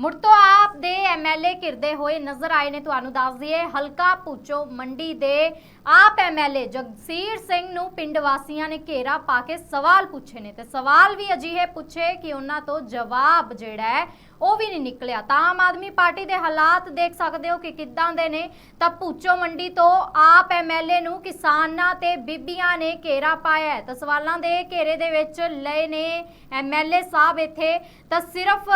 ਮੁੜ ਤੋਂ ਆਪ ਦੇ ਐਮਐਲਏ ਘਿਰਦੇ ਹੋਏ ਨਜ਼ਰ ਆਏ ਨੇ, ਤੁਹਾਨੂੰ ਦੱਸ ਦਈਏ, ਹਲਕਾ ਪੁੱਚੋ ਮੰਡੀ ਦੇ ਆਪ ਐਮਐਲਏ ਜਗਸੀਰ ਸਿੰਘ ਨੂੰ ਪਿੰਡ ਵਾਸੀਆਂ ਨੇ ਘੇਰਾ ਪਾ ਕੇ ਸਵਾਲ ਪੁੱਛੇ ਨੇ ਤੇ ਸਵਾਲ ਵੀ ਅਜਿਹੇ ਪੁੱਛੇ ਕਿ ਉਹਨਾਂ ਤੋਂ ਜਵਾਬ ਜਿਹੜਾ ਹੈ, ਉਹ ਵੀ ਨਹੀਂ ਨਿਕਲਿਆ। ਤਾਂ ਆਮ ਆਦਮੀ ਪਾਰਟੀ ਦੇ ਹਾਲਾਤ ਦੇਖ ਸਕਦੇ ਹੋ ਕਿ ਕਿੱਦਾਂ ਦੇ ਨੇ। ਤਾਂ ਪੂਚੋ ਮੰਡੀ ਤੋਂ ਆਪ ਐਮਐਲਏ ਨੂੰ ਕਿਸਾਨਾਂ ਤੇ ਬੀਬੀਆਂ ਨੇ ਘੇਰਾ ਪਾਇਆ ਹੈ। ਤਾਂ ਸਵਾਲਾਂ ਦੇ ਘੇਰੇ ਦੇ ਵਿੱਚ ਲਏ ਨੇ ਐਮਐਲਏ ਸਾਹਿਬ ਇੱਥੇ। ਤਾਂ ਸਿਰਫ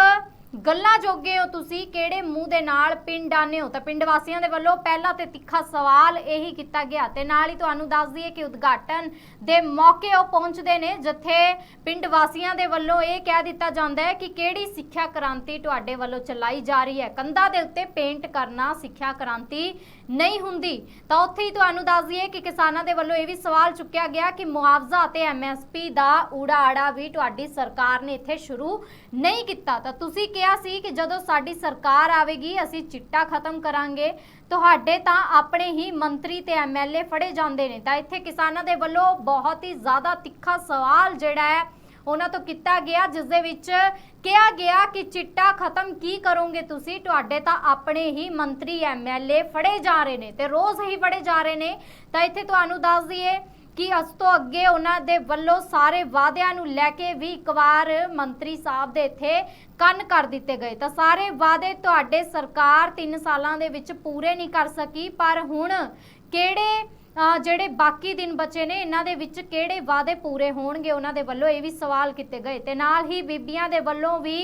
ਗੱਲਾਂ ਜੋਗੇ ਹੋ ਤੁਸੀਂ, ਕਿਹੜੇ ਮੂੰਹ ਦੇ ਨਾਲ ਪਿੰਡ ਆਨੇ ਹੋ? ਤਾਂ ਪਿੰਡ ਵਾਸੀਆਂ ਦੇ ਵੱਲੋਂ ਪਹਿਲਾ ਤੇ ਤਿੱਖਾ ਸਵਾਲ ਇਹੀ ਕੀਤਾ ਗਿਆ ਤੇ ਨਾਲ ਹੀ ਤੁਹਾਨੂੰ ਦੱਸ ਦਈਏ ਕਿ ਉਦਘਾਟਨ ਦੇ ਮੌਕੇ ਉਹ ਪਹੁੰਚਦੇ ਨੇ, ਜਿੱਥੇ ਪਿੰਡ ਵਾਸੀਆਂ ਦੇ ਵੱਲੋਂ ਇਹ ਕਹਿ ਦਿੱਤਾ ਜਾਂਦਾ ਹੈ ਕਿ ਕਿਹੜੀ ਸਿੱਖਿਆ ਕ੍ਰਾਂਤੀ ਤੁਹਾਡੇ ਵੱਲੋਂ ਚਲਾਈ ਜਾ ਰਹੀ ਹੈ? ਕੰਧਾਂ ਦੇ ਉੱਤੇ ਪੇਂਟ ਕਰਨਾ ਸਿੱਖਿਆ ਕ੍ਰਾਂਤੀ ਨਹੀਂ ਹੁੰਦੀ। ਤਾਂ ਉੱਥੇ ਹੀ ਤੁਹਾਨੂੰ ਦੱਸ ਦਈਏ ਕਿ ਕਿਸਾਨਾਂ ਦੇ ਵੱਲੋਂ ਇਹ ਵੀ ਸਵਾਲ ਚੁੱਕਿਆ ਗਿਆ ਕਿ ਮੁਆਵਜ਼ਾ ਅਤੇ ਐਮਐਸਪੀ ਦਾ ਊੜਾ ਆੜਾ ਵੀ ਤੁਹਾਡੀ ਸਰਕਾਰ ਨੇ ਇੱਥੇ ਸ਼ੁਰੂ ਨਹੀਂ ਕੀਤਾ। ਤਾਂ ਤੁਸੀਂ ਕਿਹਾ ਸੀ ਕਿ ਜਦੋਂ ਸਾਡੀ ਸਰਕਾਰ ਆਵੇਗੀ, ਅਸੀਂ ਚਿੱਟਾ ਖਤਮ ਕਰਾਂਗੇ। ਤੁਹਾਡੇ ਤਾਂ ਆਪਣੇ ਹੀ ਮੰਤਰੀ ਤੇ ਐਮਐਲਏ ਫੜੇ ਜਾਂਦੇ ਨੇ। ਤਾਂ ਇੱਥੇ ਕਿਸਾਨਾਂ ਦੇ ਵੱਲੋਂ ਬਹੁਤ ਹੀ ਜ਼ਿਆਦਾ ਤਿੱਖਾ ਸਵਾਲ ਜਿਹੜਾ ਹੈ, ਉਹਨਾਂ ਤੋਂ ਕੀਤਾ ਗਿਆ, ਜਿਸ ਦੇ ਵਿੱਚ ਕਿਹਾ ਗਿਆ ਕਿ ਚਿੱਟਾ ਖਤਮ ਕੀ ਕਰੋਗੇ ਤੁਸੀਂ? ਤੁਹਾਡੇ ਤਾਂ ਆਪਣੇ ਹੀ ਮੰਤਰੀ ਐਮਐਲਏ ਫੜੇ ਜਾ ਰਹੇ ਨੇ ਤੇ ਰੋਜ਼ ਹੀ ਫੜੇ ਜਾ ਰਹੇ ਨੇ। ਤਾਂ ਇੱਥੇ ਤੁਹਾਨੂੰ ਦੱਸ ਦਈਏ ਕਿ ਉਸ ਤੋਂ ਅੱਗੇ ਉਹਨਾਂ ਦੇ ਵੱਲੋਂ ਸਾਰੇ ਵਾਅਦਿਆਂ ਨੂੰ ਲੈ ਕੇ ਵੀ ਇੱਕ ਵਾਰ ਮੰਤਰੀ ਸਾਹਿਬ ਦੇ ਇੱਥੇ ਕੰਨ ਕਰ ਦਿੱਤੇ ਗਏ। ਤਾਂ ਸਾਰੇ ਵਾਅਦੇ ਤੁਹਾਡੇ ਸਰਕਾਰ 3 ਸਾਲਾਂ ਦੇ ਵਿੱਚ ਪੂਰੇ ਨਹੀਂ ਕਰ ਸਕੀ, ਪਰ ਹੁਣ ਕਿਹੜੇ ਜਿਹੜੇ ਬਾਕੀ ਦਿਨ ਬਚੇ ਨੇ, ਇਹਨਾਂ ਦੇ ਵਿੱਚ ਕਿਹੜੇ ਵਾਅਦੇ ਪੂਰੇ ਹੋਣਗੇ? ਉਹਨਾਂ ਦੇ ਵੱਲੋਂ ਇਹ ਵੀ ਸਵਾਲ ਕੀਤੇ ਗਏ। ਤੇ ਨਾਲ ਹੀ ਬੀਬੀਆਂ ਦੇ ਵੱਲੋਂ ਵੀ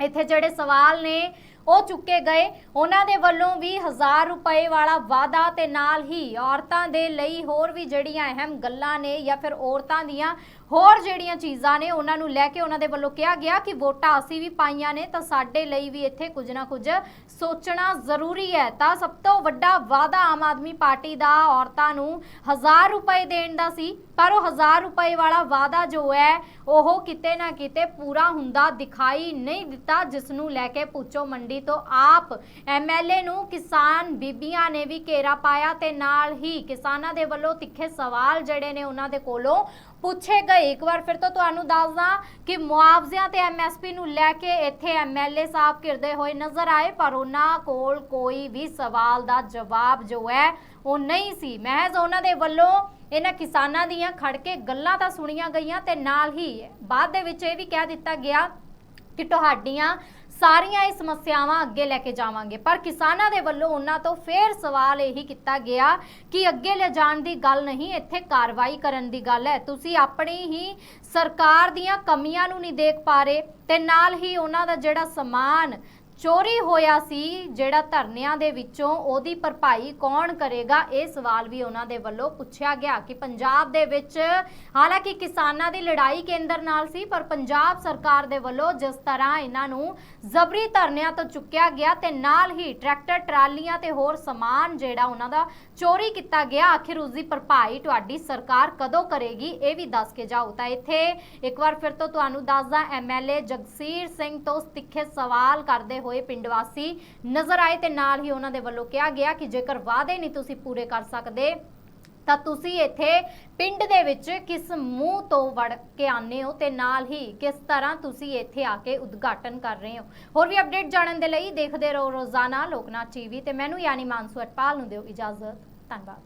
ਇੱਥੇ ਜਿਹੜੇ ਸਵਾਲ ਨੇ ਉਹ ਚੁੱਕੇ ਗਏ। ਉਹਨਾਂ ਦੇ ਵੱਲੋਂ ਵੀ 1000 ਰੁਪਏ ਵਾਲਾ ਵਾਅਦਾ ਤੇ ਨਾਲ ਹੀ ਔਰਤਾਂ ਦੇ ਲਈ ਹੋਰ ਵੀ ਜਿਹੜੀਆਂ ਅਹਿਮ ਗੱਲਾਂ ਨੇ ਜਾਂ ਫਿਰ ਔਰਤਾਂ ਦੀਆਂ ਹੋਰ ਜਿਹੜੀਆਂ ਚੀਜ਼ਾਂ ਨੇ ਉਹਨਾਂ ਨੂੰ ਲੈ ਕੇ ਉਹਨਾਂ ਦੇ ਵੱਲੋਂ ਕਿਹਾ ਗਿਆ ਕਿ ਵੋਟਾਂ ਅਸੀਂ ਵੀ ਪਾਈਆਂ ਨੇ, ਤਾਂ ਸਾਡੇ ਲਈ ਵੀ ਇੱਥੇ ਕੁਝ ਨਾ ਕੁਝ ਸੋਚਣਾ ਜ਼ਰੂਰੀ ਹੈ। ਤਾਂ ਸਭ ਤੋਂ ਵੱਡਾ ਵਾਅਦਾ ਆਮ ਆਦਮੀ ਪਾਰਟੀ ਦਾ ਔਰਤਾਂ ਨੂੰ 1000 ਰੁਪਏ ਦੇਣ ਦਾ ਸੀ, ਪਰ ਉਹ 1000 ਰੁਪਏ ਵਾਲਾ ਵਾਅਦਾ ਜੋ ਹੈ, ਉਹ ਕਿਤੇ ਨਾ ਕਿਤੇ ਪੂਰਾ ਹੁੰਦਾ ਦਿਖਾਈ ਨਹੀਂ ਦਿੱਤਾ, ਜਿਸ ਨੂੰ ਲੈ ਕੇ ਪੁੱਛੋ ਮੰਡੀ ਤੋਂ ਆਪ ਐਮਐਲਏ ਨੂੰ ਕਿਸਾਨ ਬੀਬੀਆਂ ਨੇ ਵੀ ਘੇਰਾ ਪਾਇਆ ਤੇ ਨਾਲ ਹੀ ਕਿਸਾਨਾਂ ਦੇ ਵੱਲੋਂ ਤਿੱਖੇ ਸਵਾਲ ਜਿਹੜੇ ਨੇ ਉਹਨਾਂ ਦੇ ਕੋਲੋਂ ਪੁੱਛੇ ਇੱਕ ਵਾਰ ਫਿਰ ਤੋਂ ਤੁਹਾਨੂੰ ਦੱਸਦਾ ਕਿ ਮੁਆਵਜ਼ਿਆਂ ਤੇ ਐਮਐਸਪੀ ਨੂੰ ਲੈ ਕੇ ਇੱਥੇ ਐਮਐਲਏ ਸਾਹਿਬ ਘਿਰਦੇ ਹੋਏ ਨਜ਼ਰ ਆਏ, ਪਰ ਉਹਨਾਂ ਕੋਲ ਕੋਈ ਵੀ ਸਵਾਲ ਦਾ ਜਵਾਬ ਜੋ ਹੈ ਉਹ ਨਹੀਂ ਸੀ। ਮਹਿਜ਼ ਉਹਨਾਂ ਦੇ ਵੱਲੋਂ ਇਹਨਾਂ ਕਿਸਾਨਾਂ ਦੀਆਂ ਖੜ ਕੇ ਗੱਲਾਂ ਤਾਂ ਸੁਣੀਆਂ ਗਈਆਂ ਤੇ ਨਾਲ ਹੀ ਬਾਅਦ ਦੇ ਵਿੱਚ ਇਹ ਵੀ ਕਹਿ ਦਿੱਤਾ ਗਿਆ ਕਿ ਤੁਹਾਡੀਆਂ ਸਾਰੀਆਂ ਇਹ ਸਮੱਸਿਆਵਾਂ ਅੱਗੇ ਲੈ ਕੇ ਜਾਵਾਂਗੇ। ਪਰ ਕਿਸਾਨਾਂ ਦੇ ਵੱਲੋਂ ਉਹਨਾਂ ਤੋਂ ਫੇਰ ਸਵਾਲ ਇਹੀ ਕੀਤਾ ਗਿਆ ਕਿ ਅੱਗੇ ਲੈ ਜਾਣ ਦੀ ਗੱਲ ਨਹੀਂ, ਇੱਥੇ ਕਾਰਵਾਈ ਕਰਨ ਦੀ ਗੱਲ ਹੈ। ਤੁਸੀਂ ਆਪਣੀ ਹੀ ਸਰਕਾਰ ਦੀਆਂ ਕਮੀਆਂ ਨੂੰ ਨਹੀਂ ਦੇਖ ਪਾ ਰਹੇ ਤੇ ਨਾਲ ਹੀ ਉਹਨਾਂ ਦਾ ਜਿਹੜਾ ਸਮਾਨ ਚੋਰੀ ਹੋਇਆ ਸੀ ਜਿਹੜਾ ਧਰਨਿਆਂ ਦੇ ਵਿੱਚੋਂ ਉਹਦੀ ਭਰਪਾਈ ਕੌਣ ਕਰੇਗਾ, ਇਹ ਸਵਾਲ ਵੀ ਉਹਨਾਂ ਦੇ ਵੱਲੋਂ ਪੁੱਛਿਆ ਗਿਆ ਕਿ ਪੰਜਾਬ ਦੇ ਵਿੱਚ ਹਾਲਾਂਕਿ ਕਿਸਾਨਾਂ ਦੀ ਲੜਾਈ ਕੇਂਦਰ ਨਾਲ ਸੀ, ਪਰ ਪੰਜਾਬ ਸਰਕਾਰ ਦੇ ਵੱਲੋਂ ਜਿਸ ਤਰ੍ਹਾਂ ਇਹਨਾਂ ਨੂੰ ਜ਼ਬਰੀ ਧਰਨਿਆਂ ਤੋਂ ਚੁੱਕਿਆ ਗਿਆ ਤੇ ਨਾਲ ਹੀ ਟਰੈਕਟਰ, ਟਰਾਲੀਆਂ ਤੇ ਹੋਰ ਸਮਾਨ ਜਿਹੜਾ ਉਹਨਾਂ ਦਾ ਚੋਰੀ ਕੀਤਾ ਗਿਆ, ਆਖਿਰ ਉਸ ਦੀ ਭਰਪਾਈ ਤੁਹਾਡੀ ਸਰਕਾਰ ਕਦੋਂ ਕਰੇਗੀ, ਇਹ ਵੀ ਦੱਸ ਕੇ ਜਾਓ। ਤਾਂ ਇੱਥੇ ਇੱਕ ਵਾਰ ਫਿਰ ਤੋਂ ਤੁਹਾਨੂੰ ਦੱਸਦਾ, ਐਮਐਲਏ ਜਗਸੀਰ ਸਿੰਘ ਤੋਂ ਤਿੱਖੇ ਸਵਾਲ ਕਰਦੇ ਹੋਏ ਪਿੰਡ ਵਾਸੀ ਨਜ਼ਰ ਆਏ ਤੇ ਨਾਲ ਹੀ ਉਹਨਾਂ ਦੇ ਵੱਲੋਂ ਕਿਹਾ ਗਿਆ ਕਿ ਜੇਕਰ ਵਾਅਦੇ ਨਹੀਂ ਤੁਸੀਂ ਪੂਰੇ ਕਰ ਸਕਦੇ, ਤਾਂ ਤੁਸੀਂ ਇੱਥੇ ਪਿੰਡ ਦੇ ਵਿੱਚ ਕਿਸ ਮੂੰਹ ਤੋਂ ਵੜ ਕੇ ਆਨੇ ਹੋ ਤੇ ਨਾਲ ਹੀ ਕਿਸ ਤਰ੍ਹਾਂ ਤੁਸੀਂ ਇੱਥੇ ਆ ਕੇ ਉਦਘਾਟਨ ਕਰ ਰਹੇ ਹੋ। ਹੋਰ ਵੀ ਅਪਡੇਟ ਜਾਣਨ ਦੇ ਲਈ ਦੇਖਦੇ ਰਹੋ ਰੋਜ਼ਾਨਾ ਲੋਕਨਾਥ ਟੀਵੀ ਤੇ ਮੈਨੂੰ ਯਾਨੀ ਮਾਨਸੂ ਅਟਪਾਲ ਨੂੰ ਦਿਓ ਇਜਾਜ਼ਤ। ਧੰਨਵਾਦ।